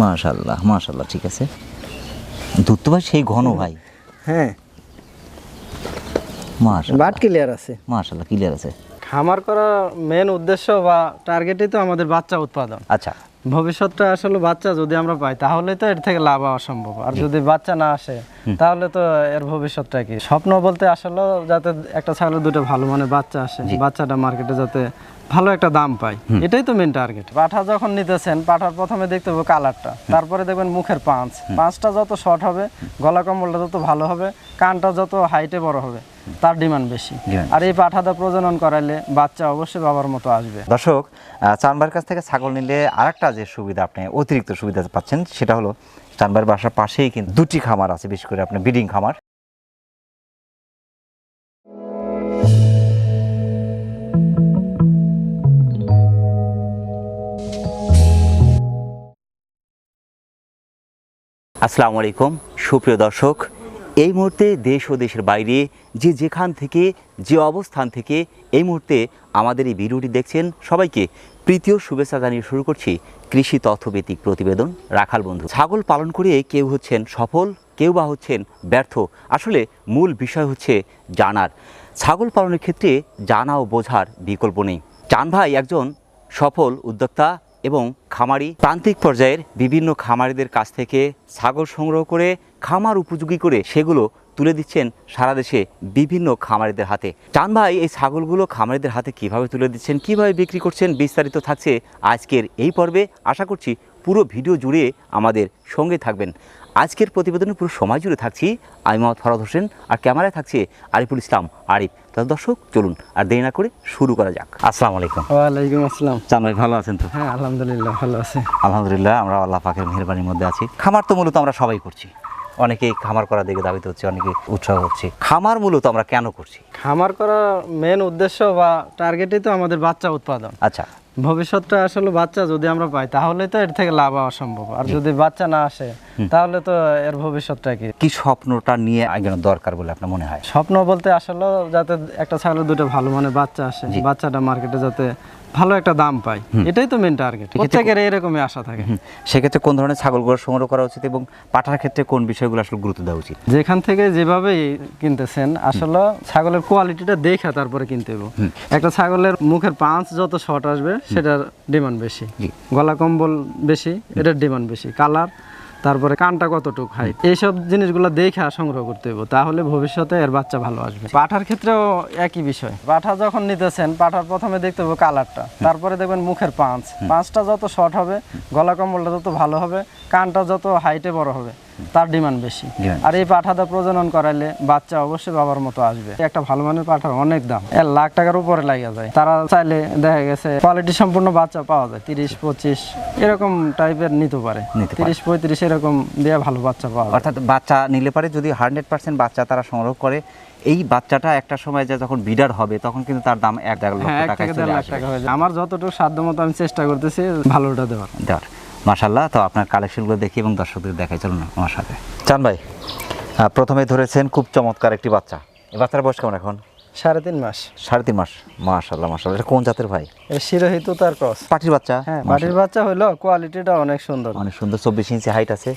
মাশাল্লাহ মাশাল্লাহ ঠিক আছে। দুধ তো ভাই সেই ঘন ভাই। হ্যাঁ। মাশাল্লাহ। বাট ক্লিয়ার আছে। মাশাল্লাহ ক্লিয়ার আছে। খামার করার মেন উদ্দেশ্য বা টার্গেটই তো আমাদের বাচ্চা উৎপাদন। আচ্ছা। ভবিষ্যৎটা আসলে বাচ্চা যদি আমরা পাই তাহলে তো এর থেকে লাভ হওয়া সম্ভব। আর যদি বাচ্চা না আসে তাহলে তো এর ভবিষ্যৎটা কি? স্বপ্ন বলতে আসলে যাতে একটা ছাগলের দুটো ভালো মানে বাচ্চা আসে বাচ্চাটা মার্কেটে যাতে ভালো একটা দাম পাই। এটাই তো মেন টার্গেট পাঠা যখন নিতেছেন পাঠার প্রথমে দেখতে হবে কালারটা তারপরে দেখবেন মুখের পাঁচ। পাঁচটা যত শর্ট হবে গলা কম্বলটা যত ভালো হবে কানটা যত হাইটে বড় হবে তার ডিমান্ড বেশি। আর এই পাঠাটা প্রজনন করাইলে বাচ্চা অবশ্যই বাবার মতো আসবে। দর্শক চানবার কাছ থেকে ছাগল নিলে আরেকটা যে সুবিধা আপনি অতিরিক্ত সুবিধা পাচ্ছেন সেটা হলো চানবার বাসার পাশেই কিন্তু দুটি খামার আছে বিশেষ করে আপনার ব্রিডিং খামার। আসসালামু আলাইকুম। সুপ্রিয় দর্শক, এই মুহূর্তে দেশ ও দেশের বাইরে যে যেখান থেকে, যে অবস্থান থেকে এই মুহূর্তে আমাদের এই ভিডিওটি দেখছেন সবাইকে প্রীতীয় শুভেচ্ছা জানিয়ে শুরু করছি কৃষি তথ্যভিত্তিক প্রতিবেদন রাখাল বন্ধু। ছাগল পালন করে কেউ হচ্ছেন সফল, কেউ বা হচ্ছেন ব্যর্থ, আসলে মূল বিষয় হচ্ছে জানার। ছাগল পালনের ক্ষেত্রে জানা ও বোঝার বিকল্প নেই। চান ভাই একজন সফল উদ্যোক্তা এবং খামারি প্রান্তিক পর্যায়ের বিভিন্ন খামারিদের কাছ থেকে ছাগল সংগ্রহ করে খামার উপযোগী করে সেগুলো তুলে দিচ্ছেন সারা দেশে বিভিন্ন খামারিদের হাতে। চান ভাই, এই ছাগলগুলো খামারিদের হাতে কীভাবে তুলে দিচ্ছেন, কীভাবে বিক্রি করছেন, বিস্তারিত থাকছে আজকের এই পর্বে। আশা করছি পুরো ভিডিও জুড়ে আমাদের সঙ্গে থাকবেন। আজকের প্রতিবেদনে পুরো সময় জুড়ে থাকছি। আমি মোহাম্মদ ফরাদ হোসেন আর ক্যামেরায় থাকছে আরিফুল ইসলাম আরিফ। তাহলে দর্শক চলুন আর দেরি না করে শুরু করা যাক। আসসালামু আলাইকুম। ওয়ালাইকুম আসসালাম। চান ভাই ভালো আছেন তো? হ্যাঁ আলহামদুলিল্লাহ ভালো আছে। আলহামদুলিল্লাহ আমরা আল্লাহ পাকের মেহরবানির মধ্যে আছি। খামার তো মূলত আমরা সবাই করছি। অনেকেই খামার করা দেখে দাবিত হচ্ছে অনেকে উৎসাহ হচ্ছে। খামার মূলত আমরা কেন করছি? খামার করার মেন উদ্দেশ্য বা টার্গেটই তো আমাদের বাচ্চা উৎপাদন। আচ্ছা। ভবিষ্যৎটা আসলে বাচ্চা যদি আমরা পাই তাহলে তো এর থেকে লাভ হওয়া সম্ভব। আর যদি বাচ্চা না আসে তাহলে তো এর ভবিষ্যৎটা কি? কি স্বপ্নটা নিয়ে এগোনো দরকার বলে আপনার মনে হয়? স্বপ্ন বলতে আসলে যাতে একটা ছাগলের দুটো ভালো মানে বাচ্চা আসে বাচ্চাটা মার্কেটে যাতে ভালো একটা দাম পাই এটাই তো মেন টার্গেট প্রত্যেকের এরকমই আশা থাকে। সেক্ষেত্রে কোন ধরনের ছাগলগুলো সংগ্রহ করা উচিত এবং পাঠার ক্ষেত্রে কোন বিষয়গুলো আসলে গুরুত্ব দেওয়া উচিত? যেখান থেকে যেভাবে কিনতেছেন আসলে ছাগলের কোয়ালিটিটা দেখে তারপরে কিনতে হবে একটা ছাগলের মুখের পাঁচ যত শর্ট আসবে সেটার ডিমান্ড বেশি। গলা কম্বল বেশি এটার ডিমান্ড বেশি। কালার তারপরে কানটা কতটুক হাইট এইসব জিনিসগুলো দেখে সংগ্রহ করতে হবে তাহলে ভবিষ্যতে এর বাচ্চা ভালো আসবে। পাঠার ক্ষেত্রেও একই বিষয়। পাঠা যখন নিতেছেন পাঠার প্রথমে দেখতে হবে কালারটা। তারপরে দেখবেন মুখের পাঁচ। পাঁচটা যত শর্ট হবে গলা কম্বলটা যত ভালো হবে কানটা যত হাইটে বড় হবে তার ডিমান্ড বেশি। আর এই পাঠাটা প্রজনন করাইলে বাচ্চা অবশ্যই বাবার মতো আসবে। একটা ভালো মানের পাঠার অনেক দাম। এক লাখ টাকার উপরে লাগা যায়। তারা চাইলে দেখা গেছে কোয়ালিটি সম্পূর্ণ বাচ্চা পাওয়া যায়। তিরিশ পঁচিশ এরকম টাইপের নিতে পারে। তিরিশ পঁয়ত্রিশ এরকম দিয়ে ভালো বাচ্চা পাওয়া অর্থাৎ বাচ্চা নিলে পারে। যদি হান্ড্রেড পার্সেন্ট বাচ্চা তারা সংগ্রহ করে এই বাচ্চাটা একটা সময় যে যখন বিডার হবে তখন কিন্তু তার দাম এক দেড় লক্ষ হ্যাঁ টাকা আমার যতটুকু সাধ্য মতো আমি চেষ্টা করতেছি ভালোটা দেওয়ার। দেওয়ার। মাশাল্লাহ তো আপনার কালেকশনগুলো দেখি এবং দর্শকদের দেখাই। চলুন আমার সাথে। চান ভাই প্রথমে ধরেছেন খুব চমৎকার একটি বাচ্চা। এই বাচ্চার বয়স কেমন এখন? সাড়ে তিন মাস। সাড়ে তিন মাস। মাশাল্লাহ মাশাল্লাহ এটা কোন জাতের ভাই? তার ক্রস। পাটির বাচ্চা? হ্যাঁ বাড়ির বাচ্চা হইল কোয়ালিটিটা অনেক সুন্দর। অনেক সুন্দর চব্বিশ ইঞ্চি হাইট আছে।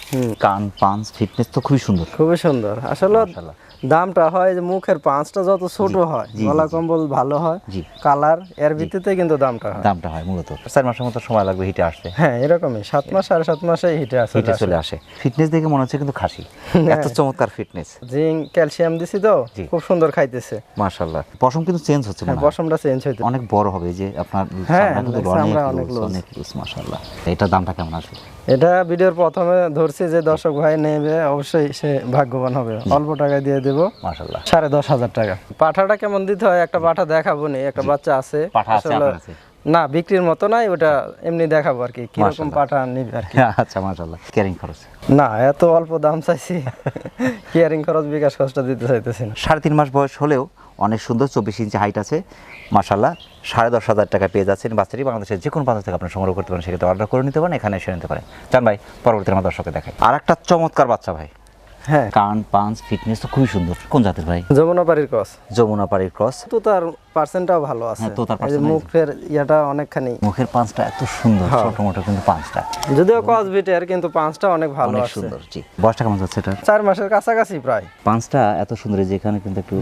কান পাঞ্চ ফিটনেস তো খুবই সুন্দর। খুবই সুন্দর। আসলে দামটা হয় যে মুখের পাঁচটা যত ছোট হয় গলা কম্বল ভালো হয় জি। কালারের ভিত্তিতে কিন্তু দামটা হয়। দামটা হয় মূলত। চার মাসের মতো সময় লাগবে হিটে আসতে। হ্যাঁ এরকমই। সাত মাস সাড়ে সাত মাসে হিটে আছে হিটে চলে আসে। ফিটনেস দেখে মনে হচ্ছে কিন্তু খাসি। এত চমৎকার ফিটনেস জিঙ্ক ক্যালসিয়াম দিছি তো খুব সুন্দর খাইতেছে। মাশাল্লাহ পশম কিন্তু চেঞ্জ হচ্ছে হ্যাঁ পশমটা চেঞ্জ হইতে অনেক বড় হবে যে আপনার হ্যাঁ, অনেক মাশাল্লাহ এটার দামটা কেমন আসবে? এটা ভিডিওর প্রথমে ধরছি যে দর্শক ভাই নেবে অবশ্যই সে ভাগ্যবান হবে। অল্প টাকায় দিয়ে দেবো। মাশাল্লাহ সাড়ে দশ হাজার টাকা। পাঠাটা কেমন দিতে হয়? একটা পাঠা দেখাবো নি একটা বাচ্চা আছে। পাঠা আছে? না বিক্রির মতো নাই ওটা এমনি দেখাবো আর কি কীরকম পাঠা নিবে আর কি। আচ্ছা মাশাল্লাহ ক্যারিং খরচ? না এত অল্প দাম চাইছি। কেয়ারিং খরচ বিকাশ খরচটা দিতে চাইতেছি না। সাড়ে তিন মাস বয়স হলেও অনেক সুন্দর চব্বিশ ইঞ্চি হাইট আছে। মাশাল্লাহ সাড়ে দশ হাজার টাকা পেয়ে যাচ্ছেন বাচ্চাটি। বাংলাদেশের যে কোনো প্রান্ত থেকে আপনি সংগ্রহ করতে পারেন সেক্ষেত্রে অর্ডার করে নিতে পারেন এখানে এসে নিতে পারেন। চান ভাই পরবর্তী আমার দর্শকে দেখায় আর একটা চমৎকার বাচ্চা ভাই। হ্যাঁ। কান পাঞ্চ ফিটনেস তো খুবই সুন্দর। কোন জাতের ভাই? যমুনা পাড়ির ক্রস যমুনা পাড়ির ক্রস তো তার পার্সেন্টটাও ভালো আছে। হ্যাঁ। মুখের ইয়াটা অনেকখানি। মুখের পাঁচটা এত সুন্দর হ্যাঁ। ছোট মোটো কিন্তু পাঁচটা। যদিও কসবিটের কিন্তু পাঁচটা অনেক ভালো আছে। সুন্দর জি। বয়সটা কেমন যাচ্ছে এটার? চার মাসের কাছাকাছি প্রায়। পাঁচটা এত সুন্দর এই যে এখানে কিন্তু একটু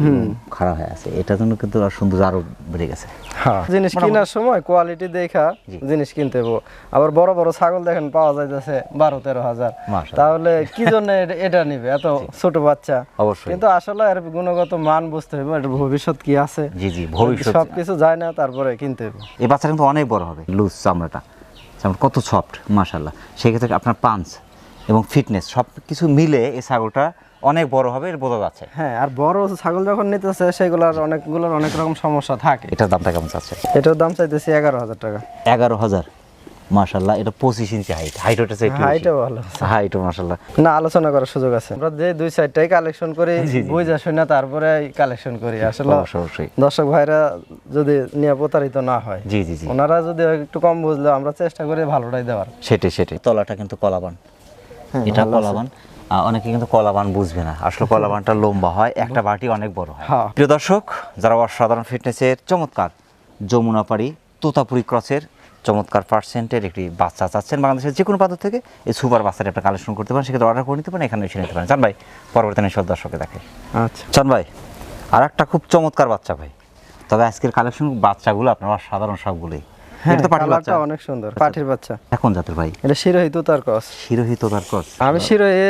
খারাপ হয়ে আছে। এটার জন্য কিন্তু আর সুন্দর আরও বেড়ে গেছে। হ্যাঁ জিনিস কেনার সময় কোয়ালিটি দেখা জিনিস কিনতে হব। আবার বড় বড় ছাগল দেখেন পাওয়া যাইতেছে বারো তেরো হাজার। তাহলে কি জন্য এটা- এটা নিবে? এত ছোট বাচ্চা। অবশ্যই। কিন্তু আসলে এর গুণগত মান বুঝতে হবে ভবিষ্যৎ কি আছে। জি জি ভবিষ্যৎ। সবকিছু যায় না তারপরে কিনতে হবে। এই বাচ্চা কিন্তু অনেক বড় হবে লুজ চামড়াটা। চামড়া কত সফট মাশাল্লাহ সেক্ষেত্রে আপনার পাঞ্চ এবং ফিটনেস সব কিছু মিলে এই ছাগলটা অনেক বড় হবে এর বোঝা যাচ্ছে। হ্যাঁ আর বড় ছাগল যখন নিতেছে সেগুলোর অনেকগুলোর অনেক রকম সমস্যা থাকে। এটার দামটা কেমন চাচ্ছে? এটার দাম চাইতেছি এগারো হাজার টাকা। এগারো হাজার। মাশাল্লাহ এটা পঁচিশ ইঞ্চি হাইট হাইট হচ্ছে একটু হাইটও ভালো হাইটও মাশাল্লাহ না আলোচনা করার সুযোগ আছে। আমরা যে দুই সাইডটাই কালেকশন করি। বুঝা শুনে তারপরে কালেকশন করি। আসলে অবশ্যই অবশ্যই। দর্শক ভাইরা যদি নিয়ে প্রতারিত না হয় জি জি জি। ওনারা যদি একটু কম বুঝলে আমরা চেষ্টা করি ভালোটাই দেওয়ার। সেটাই সেটাই। তলাটা কিন্তু কলাবান। হ্যাঁ, এটা কলাবান। অনেকে কিন্তু কলাবান বুঝবে না। আসলে কলাবানটা লম্বা হয় একটা বাটি অনেক বড় হয়। হ্যাঁ। প্রিয় দর্শক যারা অসাধারণ ফিটনেসের চমৎকার যমুনাপাড়ি তোতাপুরি ক্রসের চমৎকার পার্সেন্টের একটি বাচ্চা চাচ্ছেন বাংলাদেশের যে কোনো প্রান্ত থেকে। এই সুপার বাচ্চাটা আপনি কালেকশন করতে পারেন সেক্ষেত্রে অর্ডার করে নিতে পারেন এখানে এসে নিতে পারেন। চান ভাই পরবর্তী সব দর্শকে দেখে। আচ্ছা। চান ভাই আর একটা খুব চমৎকার বাচ্চা ভাই। তবে আজকের কালেকশন বাচ্চাগুলো আপনার সাধারণ সবগুলোই। হ্যাঁ এটা তো পাটি বাচ্চা। অনেক সুন্দর পাঠির বাচ্চা। এখন জাতের ভাই? এটা কস ক্রস আমি শিরোহি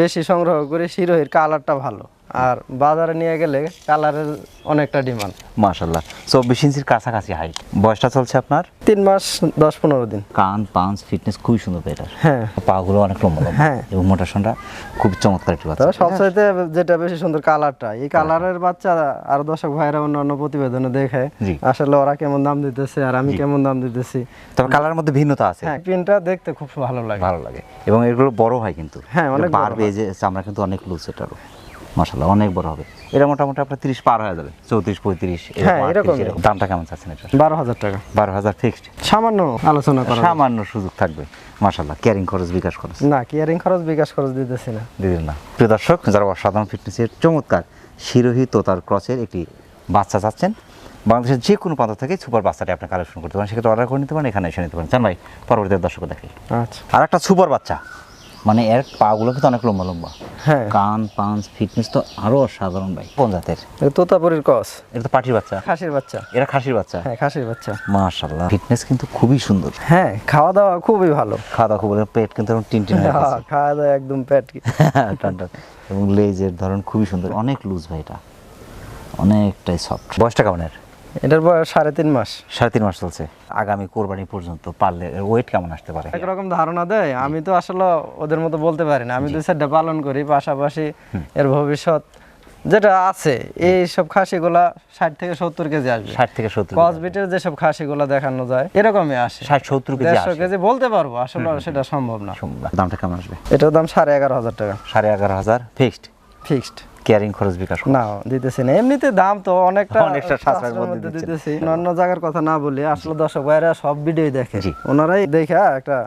বেশি সংগ্রহ করি শিরোহির কালারটা ভালো। আর বাজারে নিয়ে গেলে কালারের অনেকটা ডিমান্ড। মাশাল্লাহ চব্বিশ ইঞ্চির কাছাকাছি হাইট বয়সটা চলছে আপনার? তিন মাস দশ পনেরো দিন। কান পাঞ্চ ফিটনেস খুবই সুন্দর এটার হ্যাঁ। পাগুলো অনেক লম্বা লম্বা। হ্যাঁ। এবং মোটাশনটা খুব চমৎকার একটি বাচ্চা। সবচাইতে যেটা বেশি সুন্দর কালারটা এই কালারের বাচ্চা আর দর্শক ভাইরা অন্য অন্য প্রতিবেদনে দেখে। আসলে ওরা কেমন দাম দিতেছে আর আমি কেমন দাম দিতেছি। তবে কালারের মধ্যে ভিন্নতা আছে। হ্যাঁ পিনটা দেখতে খুব ভালো লাগে। ভালো লাগে। এবং এগুলো বড় হয় কিন্তু। হ্যাঁ, অনেক বড় বাড়বে যে চামড়া কিন্তু অনেক লুজ এটারও। মাশাল্লাহ অনেক বড় হবে। এটা মোটামুটি আপনার তিরিশ পার হয়ে যাবে চৌত্রিশ পঁয়ত্রিশ হ্যাঁ। দামটা কেমন চাচ্ছেন এটা? বারো হাজার টাকা। বারো হাজার ফিক্সড সামান্য আলোচনা করা। সামান্য সুযোগ থাকবে মাশাল্লাহ ক্যারিং খরচ বিকাশ খরচ? না কিয়ারিং খরচ বিকাশ খরচ দিতেছি না। দিদির না। প্রিয় দর্শক যারা অসাধারণ ফিটনেসের চমৎকার শিরোহী তোতার ক্রসের একটি বাচ্চা চাচ্ছেন বাংলাদেশের যে কোনো প্রান্ত থেকে সুপার বাচ্চাটি আপনি কালেকশন করতে পারেন সেক্ষেত্রে অর্ডার করে নিতে পারেন এখানে এসে নিতে পারেন। জান ভাই পরবর্তী দর্শক দেখি আচ্ছা। আর একটা সুপার বাচ্চা মানে এর পাগুলো কিন্তু অনেক লম্বা লম্বা। হ্যাঁ। কান পাঞ্চ ফিটনেস তো আরও অসাধারণ ভাই। কোন জাতের? তোতাপুরির কস। এটা তো পাটির বাচ্চা। খাসির বাচ্চা। এরা খাসির বাচ্চা? হ্যাঁ খাসির বাচ্চা। মাশাল্লাহ ফিটনেস কিন্তু খুবই সুন্দর। হ্যাঁ খাওয়া দাওয়া খুবই ভালো। খাওয়া দাওয়া খুব পেট কিন্তু এরকম টিন টিন হয়ে হ্যাঁ, গেছে। খাওয়া দাওয়া একদম পেট টান টান। এবং লেজের ধরন খুবই সুন্দর। অনেক লুজ ভাই এটা। অনেকটাই সফট বয়সটা কেমন এর? এটার বয়স সাড়ে তিন মাস। সাড়ে তিন মাস চলছে। আগামী কোরবানি পর্যন্ত পারলে ওয়েট কেমন আসতে পারে? একরকম ধারণা দেয়। আমি তো আসলে ওদের মতো বলতে পারি না। আমি দুই সাইডটা পালন করি পাশাপাশি এর ভবিষ্যৎ যেটা আছে এই সব খাসিগুলা ষাট থেকে সত্তর কেজি আসবে। ষাট থেকে সত্তর কসবিটের যেসব খাসিগুলা দেখানো যায় এরকমই আসে। ষাট সত্তর কেজি দেড়শো কেজি বলতে পারব আসলে সেটা সম্ভব না। দামটা কেমন আসবে? এটার দাম সাড়ে এগারো হাজার টাকা। সাড়ে এগারো হাজার। ফিক্সড ফিক্সড ক্যারিং খরচ বিকাশ না দিতেছি না। এমনিতে দাম তো অনেকটা অনেকটা সাশ্রয়ের মধ্যে দিতেছি। অন্য জায়গার কথা না বলি আসলে দর্শক ভাইরা সব ভিডিও দেখে। ওনারাই দেখা একটা।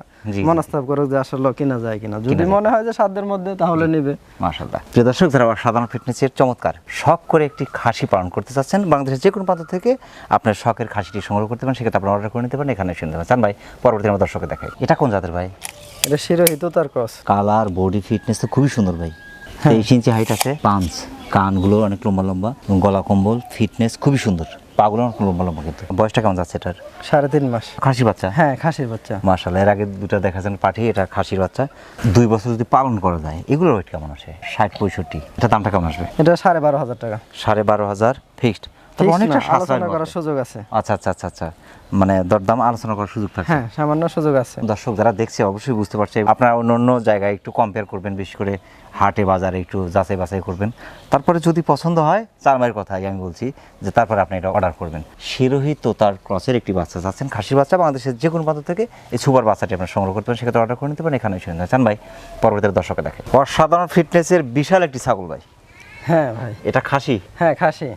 মনস্তাব করে যে আসলে কিনা যায় কিনা। যদি মনে হয় যে সাধ্যের মধ্যে তাহলে নিবে। মাশাল্লাহ প্রিয় দর্শক যারা সাধারণ ফিটনেসের চমৎকার শখ করে একটি খাসি পালন করতে চাচ্ছেন বাংলাদেশের যে কোনো প্রান্ত থেকে আপনার শখের খাসিটি সংগ্রহ করতে পারেন সেক্ষেত্রে আপনি অর্ডার করে নিতে পারেন। এখানে এসে নিতে পারেন চান ভাই পরবর্তী আমার দর্শকে দেখাই। এটা কোন জাতের ভাই? এটা শিরোহিত তার ক্রস। কালার বডি ফিটনেস তো খুবই সুন্দর ভাই। তেইশ ইঞ্চি হাইট আছে। পাঞ্চ। কানগুলো অনেক লম্বা লম্বা। এবং গলা কম্বল ফিটনেস খুবই সুন্দর। পাগুলো অনেক লম্বা লম্বা কিন্তু। বয়সটা কেমন যাচ্ছে এটার? সাড়ে তিন মাস। খাসির বাচ্চা? হ্যাঁ খাসির বাচ্চা। মার্শাল এর আগে দুটো দেখাচ্ছেন পাঠি এটা খাসির বাচ্চা। দুই বছর যদি পালন করা যায় এগুলোর ওয়েট কেমন আসে? ষাট পঁয়ষট্টি। এটা দামটা কেমন আসবে? এটা সাড়ে বারো হাজার টাকা। সাড়ে বারো হাজার ফিক্সড অনেকটা না, আলোচনা করার সুযোগ আছে। আচ্ছা আচ্ছা আচ্ছা আচ্ছা। মানে দরদাম আলোচনা করার সুযোগ থাকে হ্যাঁ সামান্য সুযোগ আছে। দর্শক যারা দেখছে অবশ্যই বুঝতে পারছে। আপনারা অন্য অন্য জায়গায় একটু কম্পেয়ার করবেন বিশেষ করে হাটে বাজারে একটু যাচাই বাছাই করবেন। তারপরে যদি পছন্দ হয় চার মায়ের কথাই আমি বলছি যে তারপরে আপনি এটা অর্ডার করবেন। শিরোহী তোতার ক্রসের একটি বাচ্চা চাচ্ছেন খাসির বাচ্চা বাংলাদেশের যে কোনো প্রান্ত থেকে এই সুপার বাচ্চাটি আপনার সংগ্রহ করতে পারেন। সেক্ষেত্রে অর্ডার করে নিতে পারেন। এখানে নিতে চান ভাই পরবর্তী দর্শকে দেখে। অসাধারণ ফিটনেসের বিশাল একটি ছাগল ভাই। হ্যাঁ ভাই। এটা খাসি? হ্যাঁ খাসি।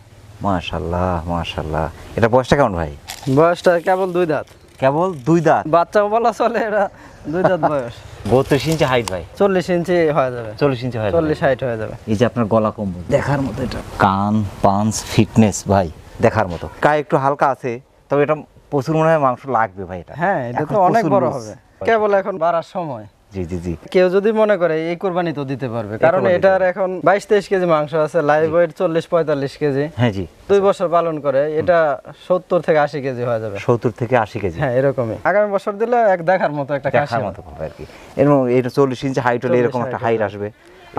মাশাল্লাহ মাশাল্লাহ এটা বয়সটা কেমন ভাই? বয়সটা কেবল দুই দাঁত। কেবল দুই দাঁত? বাচ্চা বলা চলে এটা দুই দাঁত বয়স। বত্রিশ ইঞ্চি হাইট ভাই। চল্লিশ ইঞ্চি হয়ে যাবে। চল্লিশ ইঞ্চি হয় চল্লিশ হাইট হয়ে যাবে। এই যে আপনার গলা কম্বল। দেখার মতো এটা। কান পাঞ্চ ফিটনেস ভাই দেখার মতো। গায়ে একটু হালকা আছে তবে এটা প্রচুর মনে হয় মাংস লাগবে ভাই এটা। হ্যাঁ এটা তো অনেক বড় হবে। কেবল এখন বাড়ার সময়। জি জি জি। কেউ যদি মনে করে এই কোরবানি তো দিতে পারবে কারণ এটার এখন বাইশ তেইশ কেজি মাংস আছে লাইভ ওয়েট চল্লিশ পঁয়তাল্লিশ কেজি। হ্যাঁ জি। দুই বছর পালন করে এটা সত্তর থেকে আশি কেজি হয়ে যাবে। সত্তর থেকে আশি কেজি। হ্যাঁ এরকমই। আগামী বছর দিলে এক দেখার মতো একটা দেখার মতো হবে আর কি। এরকম এটা চল্লিশ ইঞ্চি হাইট হলে এরকম একটা হাইট আসবে।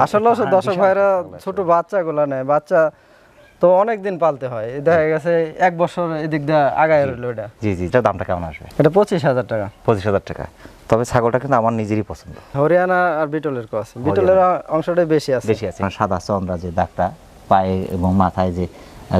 আসলে হচ্ছে দর্শক ভাইরা ছোট বাচ্চাগুলো নেয় বাচ্চা তো অনেক দিন পালতে হয়। দেখা গেছে এক বছর এদিক দিয়ে আগায় রইল এটা। জি জি এটা দামটা কেমন আসবে? এটা পঁচিশ হাজার টাকা। পঁচিশ হাজার টাকা। তবে ছাগলটা কিন্তু আমার নিজেরই পছন্দ। হরিয়ানা আর বিটলের কো আছে বিটলের অংশটাই বেশি আছে। বেশি আছে। সাদা চন্দ্রা যে দাগটা পায়ে এবং মাথায় যে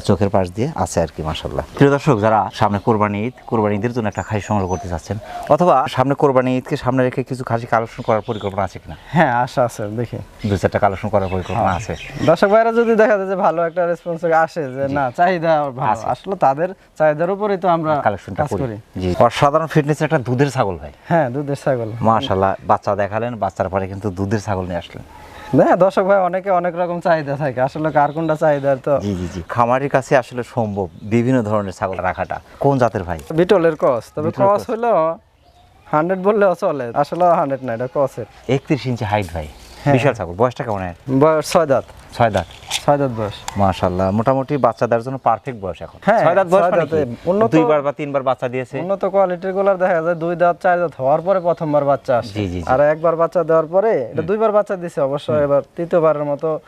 চোখের পাশ দিয়ে আছে আর কি মাসাল্লাহ প্রিয় দর্শক যারা সামনে কোরবানি ঈদ কোরবানি ঈদের জন্য একটা খাসি সংগ্রহ করতে চাচ্ছেন অথবা সামনে কোরবানি ঈদকে সামনে রেখে কিছু খাসি কালেকশন করার পরিকল্পনা আছে কিনা? হ্যাঁ আশা আছে দেখি। দু চারটা কালেকশন করার পরিকল্পনা আছে। দর্শক ভাইরা যদি দেখা যায় যে ভালো একটা রেসপন্স আসে যে না চাহিদা ভালো আসলে তাদের চাহিদার উপরেই তো আমরা কালেকশনটা করি। জি। অসাধারণ ফিটনেস একটা দুধের ছাগল ভাই। হ্যাঁ দুধের ছাগল। মাশাল্লাহ বাচ্চা দেখালেন বাচ্চার পরে কিন্তু দুধের ছাগল নিয়ে আসলেন। না দর্শক ভাই অনেকে অনেক রকম চাহিদা থাকে। আসলে কার কোনটা চাহিদা তো? জি জি জি। খামারের কাছে আসলে সম্ভব বিভিন্ন ধরনের ছাগল রাখাটা। কোন জাতের ভাই? বিটলের কস। তবে কস হলো হান্ড্রেড বললেও চলে। আসলে হান্ড্রেড না এটা কসের। একত্রিশ ইঞ্চি হাইট ভাই। বিশাল ছাগল বয়সটা কেমন বয়স ছয় দাঁত। ছয় দাঁত। ছয় দাঁত বয়স। মাশাল্লাহ মোটামুটি বাচ্চাদের জন্য পারফেক্ট বয়স এখন। হ্যাঁ, ছয় দাঁত বয়স মানে? উন্নত- দুইবার বা তিনবার বাচ্চা দিয়েছে। উন্নত কোয়ালিটিরগুলার দেখা যায় দুই দাঁত চার দাঁত হওয়ার পরে প্রথমবার বাচ্চা আসে। আর একবার বাচ্চা দেওয়ার পরে এটা দুইবার বাচ্চা দিছে অবশ্য এবার তৃতীয়বারের মতো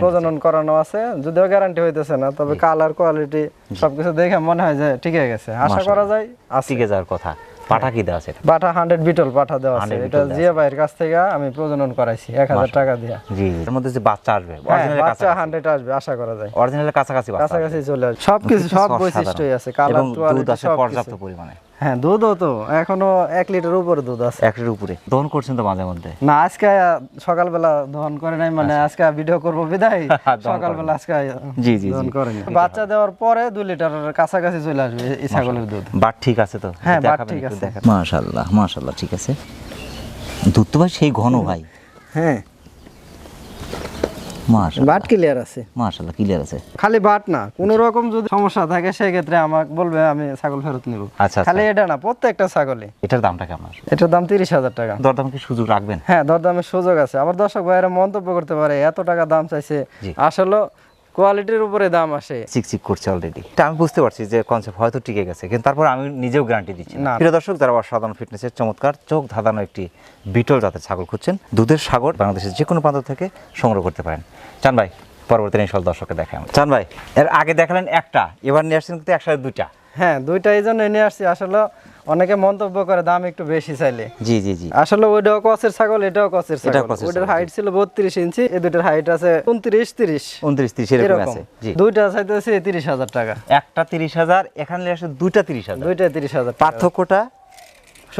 প্রজনন করানো আছে যদিও গ্যারান্টি হইতেছে না তবে কালার কোয়ালিটি সবকিছু দেখে মনে হয় যে ঠিকই গেছে। আশা করা যায় আছে। টিকে যাওয়ার কথা। পাঠা কি দেওয়া আছে পাঠা হান্ড্রেড বিটল পাঠা দেওয়া আছে। 100 এটা জিয়া ভাইয়ের কাছ থেকে আমি প্রজনন করাইছি এক হাজার টাকা দিয়া। জি। এর মধ্যে যে বাচ্চা আসবে অরিজিনাল অরিজিনালের বাচ্চা কাছাকাছি। হান্ড্রেড আসবে আশা করা যায়। অরিজিনালের কাছাকাছি বাচ্চা। কাছাকাছি চলে আসবে। সবকিছু সব। বৈশিষ্ট্যই আছে। কালার এবং দুধ কোয়ালিটি আছে পর্যাপ্ত পরিমাণে। হ্যাঁ দুধও তো। এখনও এক লিটার উপরে দুধ আছে। একের উপরে। দহন করছেন তো মাঝে মধ্যে? না আজকে সকালবেলা দহন করে নাই মানে আজকে ভিডিও করব বিদায়। সকালবেলা আজকে জি, জি, দহন জি। করেনি। বাচ্চা দেওয়ার পরে দুই লিটারের কাছাকাছি চলে আসবে এই ছাগলের দুধ। বাট ঠিক আছে তো। হ্যাঁ, বাট ঠিক আছে। দেখান। মাশাআল্লাহ মাশাআল্লাহ ঠিক আছে। দুধ তো ভাই সেই ঘন ভাই। হ্যাঁ। বাট ক্লিয়ার আছে? মাশাআল্লাহ ক্লিয়ার আছে। খালি বাট না কোন রকম যদি সমস্যা থাকে সেক্ষেত্রে আমাকে বলবে আমি ছাগল ফেরত নিব। আচ্ছা, আচ্ছা। খালি এটা না প্রত্যেকটা ছাগলে এটার দামটা কেমন এটার দাম তিরিশ হাজার টাকা। দরদাম কি সুযোগ রাখবেন? হ্যাঁ দরদামের সুযোগ আছে। আবার দর্শক ভাইয়েরা মন্তব্য করতে পারে এত টাকা দাম চাইছে। আসলে কোয়ালিটির উপরে দাম আসে। চিকচিক করছে অলরেডি এটা আমি বুঝতে পারছি যে কনসেপ্ট হয়তো টিকে গেছে কিন্তু তারপর আমি নিজেও গ্যারান্টি দিচ্ছি না। প্রিয় দর্শক যারা অসাধারণ ফিটনেসের চমৎকার চোখ ধাঁধানো একটি বিটল জাতের ছাগল খুঁজছেন দুধের সাগর বাংলাদেশের যে কোনো প্রান্ত থেকে সংগ্রহ করতে পারেন। চান ভাই পরবর্তী ইনশাল দর্শককে দেখান চান ভাই এর আগে দেখালেন একটা এবার নিয়ে আসছেন কিন্তু একসাথে দুইটা। হ্যাঁ দুইটা এই জন্য নিয়ে আসছি। আসলে অনেকে মন্তব্য করে দাম একটু বেশি চাইলে। জি জি জি। আসলে ওইটাও কসের ছাগল এটাও কসের ছাগল। ওইটার হাইট ছিল বত্রিশ ইঞ্চি এই দুটার হাইট আছে উনত্রিশ তিরিশ। উনত্রিশ তিরিশ এরকম এরকম। আছে জি। দুইটা চাইতেছে তিরিশ হাজার টাকা। একটা তিরিশ হাজার এখানে আসলে আসে দুইটা তিরিশ হাজার। দুইটা তিরিশ হাজার টাকা। পার্থক্যটা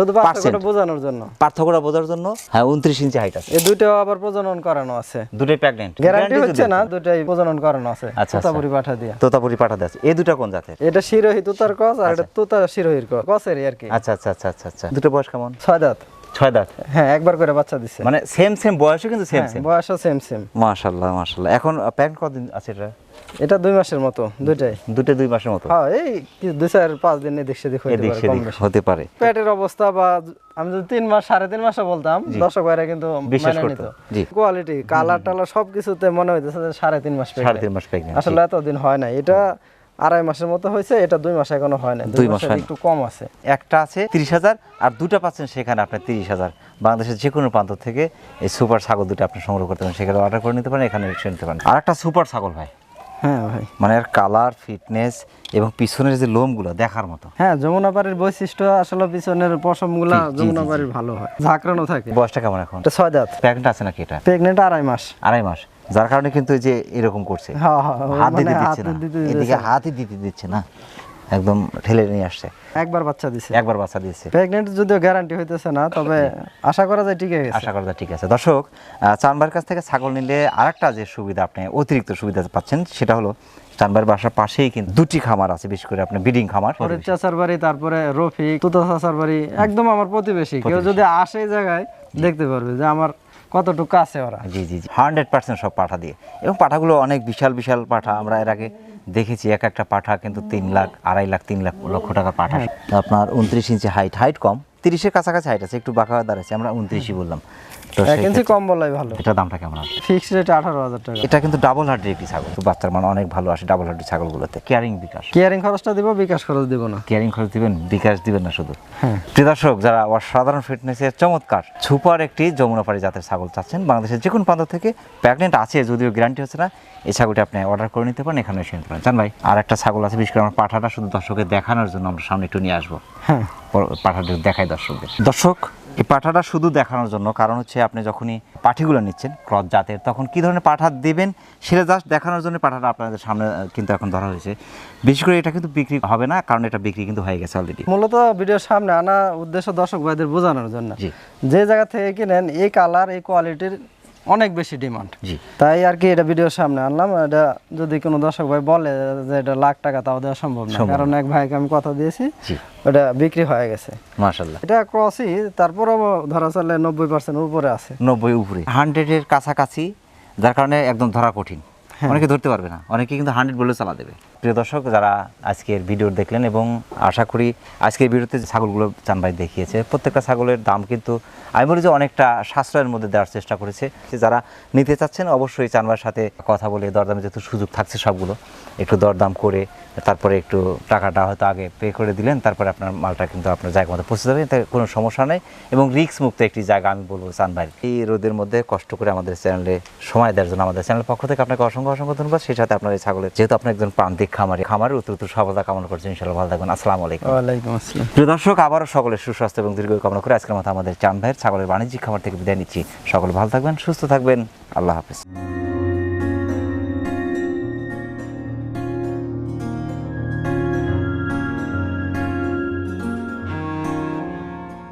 শুধু পার্থক্যটা বোঝানোর জন্য। পার্থক্যটা বোঝার জন্য হ্যাঁ উনত্রিশ ইঞ্চি হাইট আছে। এই দুইটাও আবার প্রজনন করানো আছে। দুটোই প্রেগনেন্ট গ্যারান্টি হচ্ছে না দুটাই প্রজনন করানো আছে আচ্ছা। তোতাপুরি পাঠা দিয়া। তোতাপুরি পাঠা আছে। এই দুটা কোন জাতের? এটা শিরোহী তুতার কস আর এটা তুতা শিরোহীর কস। কসেরই আর কি। আচ্ছা আচ্ছা আচ্ছা আচ্ছা আচ্ছা। দুটো বয়স কেমন? ছয় দাঁত। ছয় দাঁত? হ্যাঁ একবার করে বাচ্চা দিচ্ছে মানে সেম সেম বয়সও কিন্তু সেম হ্যাঁ, সেম বয়সও সেম সেম মাশাল্লাহ মাশাল্লাহ। এখন প্যান্ট কতদিন আছে এটা? এটা দুই মাসের মতো দুইটাই? দুটো দুই মাসের মতো। হ্যাঁ এই দুই চার পাঁচ দিন এদিক সেদিক হইতে এদিক সেদিক হতে পারে। পেটের অবস্থা বা আমি যদি তিন মাস সাড়ে তিন মাসে বলতাম দর্শক ভাইরা কিন্তু বিশ্বাস করতো। কোয়ালিটি কালার টালার সবকিছুতে মনে হইতেছে সাড়ে তিন মাস সাড়ে তিন মাস আসলে এতদিন হয় না এটা আড়াই মাসের মতো হয়েছে এটা দুই মাস এখনও হয় না দুই মাস একটু কম আছে। একটা আছে তিরিশ হাজার আর দুটা পাচ্ছেন সেখানে আপনার তিরিশ হাজার। বাংলাদেশের যে কোনো প্রান্ত থেকে এই সুপার ছাগল দুটো আপনি সংগ্রহ করতে পারেন। সেখানে অর্ডার করে নিতে পারেন এখানে নিতে পারেন। আর একটা সুপার ছাগল ভাই। হ্যাঁ ভাই। মানে এর কালার ফিটনেস এবং পিছনের যে লোমগুলো দেখার মতো। হ্যাঁ যমুনাপাড়ির বৈশিষ্ট্য আসলে পিছনের পশমগুলা যমুনা ভালো হয়। ঝাঁকড়ানো থাকে। বয়সটা কেমন এখন? এটা ছয় দাঁত। প্রেগনেন্ট আছে নাকি এটা? প্রেগনেন্ট আড়াই মাস। আড়াই মাস। যার কারণে কিন্তু যে এরকম করছে। হ্যাঁ হ্যাঁ হাত মানে দিতে দিচ্ছে না। এদিকে হাতই দিতে দিচ্ছে না। একদম ঠেলে নিয়ে আসছে। একবার বাচ্চা দিছে। একবার বাচ্চা দিয়েছে। প্রেগনেন্ট যদিও গ্যারান্টি হইতেছে না তবে আশা করা যায় ঠিক আছে আশা করা যায় ঠিক আছে। দর্শক চানবার কাছ থেকে ছাগল নিলে আরেকটা যে সুবিধা আপনি অতিরিক্ত সুবিধা পাচ্ছেন সেটা হলো চানবার বাসার পাশেই কিন্তু দুটি খামার আছে বিশেষ করে আপনার বিডিং খামার। ফরিদ চাচার বাড়ি তারপরে রফিক তুতা চাচার বাড়ি একদম আমার প্রতিবেশী। কেউ যদি আসে জায়গায় দেখতে পারবে যে আমার কতটুকু আছে ওরা? জি জি জি। হান্ড্রেড পার্সেন্ট সব পাঠা দিয়ে। এবং পাঠাগুলো অনেক বিশাল বিশাল পাঠা। আমরা এর আগে দেখেছি এক একটা পাঠা কিন্তু তিন লাখ আড়াই লাখ তিন লাখ লক্ষ টাকার পাঠা। আপনার উনত্রিশ ইঞ্চি হাইট হাইট কম। তিরিশের কাছাকাছি হাইট আছে একটু বাঁকা দাঁড়াচ্ছে আমরা উনত্রিশই বললাম। তো এক ইঞ্চি কম বলাই ভালো। এটা দামটা কেমন আসবে ফিক্সড রেট আঠারো হাজার টাকা। এটা কিন্তু ডাবল হার্ডের একটি ছাগল। তো বাচ্চার মানে অনেক ভালো আসে ডাবল হার্ডের ছাগলগুলোতে। কেয়ারিং বিকাশ। কেয়ারিং খরচটা দিব বিকাশ খরচ দিব না। কেয়ারিং খরচ দিবেন বিকাশ দিবেন না শুধু। হ্যাঁ। প্রিয় দর্শক যারা অসাধারণ ফিটনেসের চমৎকার সুপার একটি যমুনাপাড়ি জাতের ছাগল চাচ্ছেন বাংলাদেশের যে কোনো প্রান্ত থেকে প্রেগনেন্ট আছে যদিও গ্যারান্টি হচ্ছে না এই ছাগলটি আপনি অর্ডার করে নিতে পারেন এখানে এসে নিতে পারেন। জান ভাই আর একটা ছাগল আছে বিশেষ করে আমার পাঠাটা শুধু দর্শকের দেখানোর জন্য আমরা সামনে একটু নিয়ে আসব। হ্যাঁ। পাঠাটা দেখাই দর্শকদের। দর্শক এই পাঠাটা শুধু দেখানোর জন্য কারণ হচ্ছে আপনি যখনই পাঠিগুলো নিচ্ছেন ক্রস জাতের তখন কি ধরনের পাঠা দেবেন সেটা জাস্ট দেখানোর জন্য পাঠাটা আপনাদের সামনে কিন্তু এখন ধরা হয়েছে। বিশেষ করে এটা কিন্তু বিক্রি হবে না কারণ এটা বিক্রি কিন্তু হয়ে গেছে অলরেডি মূলত ভিডিওর সামনে আনা উদ্দেশ্য দর্শক ভাইদের বোঝানোর জন্য। যে জায়গা থেকে কিনেন এই কালার এই কোয়ালিটির অনেক বেশি ডিমান্ড জি। তাই আর কি এটা ভিডিওর সামনে আনলাম। এটা যদি কোনো দর্শক ভাই বলে যে এটা লাখ টাকা তাও দেওয়া সম্ভব না। কারণ এক ভাইকে আমি কথা দিয়েছি ওটা বিক্রি হয়ে গেছে। মাশাল্লাহ এটা ক্রসই তারপরেও ধরা চলে নব্বই পার্সেন্ট উপরে আছে। নব্বই উপরে। হান্ড্রেডের কাছাকাছি যার কারণে একদম ধরা কঠিন। অনেকে ধরতে পারবে না। অনেকে কিন্তু হান্ড্রেড বলে চালা দেবে। প্রিয় দর্শক, যারা আজকের ভিডিও দেখলেন এবং আশা করি আজকের ভিডিওতে ছাগলগুলো চানবাই দেখিয়েছে, প্রত্যেকটা ছাগলের দাম কিন্তু আমি বলি যে অনেকটা সাশ্রয়ের মধ্যে দেওয়ার চেষ্টা করেছে। যারা নিতে চাচ্ছেন, অবশ্যই চানবার সাথে কথা বলে দরদামে যেহেতু সুযোগ থাকছে সবগুলো, একটু দরদাম করে তারপরে একটু টাকাটা হয়তো আগে পে করে দিলেন, তারপরে আপনার মালটা কিন্তু আপনার জায়গা মতো পৌঁছে যাবে কোনো সমস্যা নেই এবং রিস্ক মুক্ত একটি জায়গা আমি বলব চানবাই এই রোদের মধ্যে কষ্ট করে আমাদের চ্যানেলে সময় দেওয়ার জন্য আমাদের চ্যানেল পক্ষ থেকে আপনাকে অসংখ্য অসংখ্য ধন্যবাদ। সেই সাথে আপনার এই ছাগলের, যেহেতু আপনার একজন প্রান্তিক খামারি খামারের উত্তর উত্তর সফলতা কামনা করছেন ইনশাল্লাহ ভালো থাকবেন। আসসালামু আলাইকুম। ওয়ালাইকুম আসসালাম। প্রিয় দর্শক আবারও সকলের সুস্বাস্থ্য এবং দীর্ঘ কামনা করে আজকের মতো আমাদের চান ভাইয়ের ছাগলের বাণিজ্যিক খামার থেকে বিদায় নিচ্ছি। সকলে ভালো থাকবেন সুস্থ থাকবেন। আল্লাহ হাফিজ।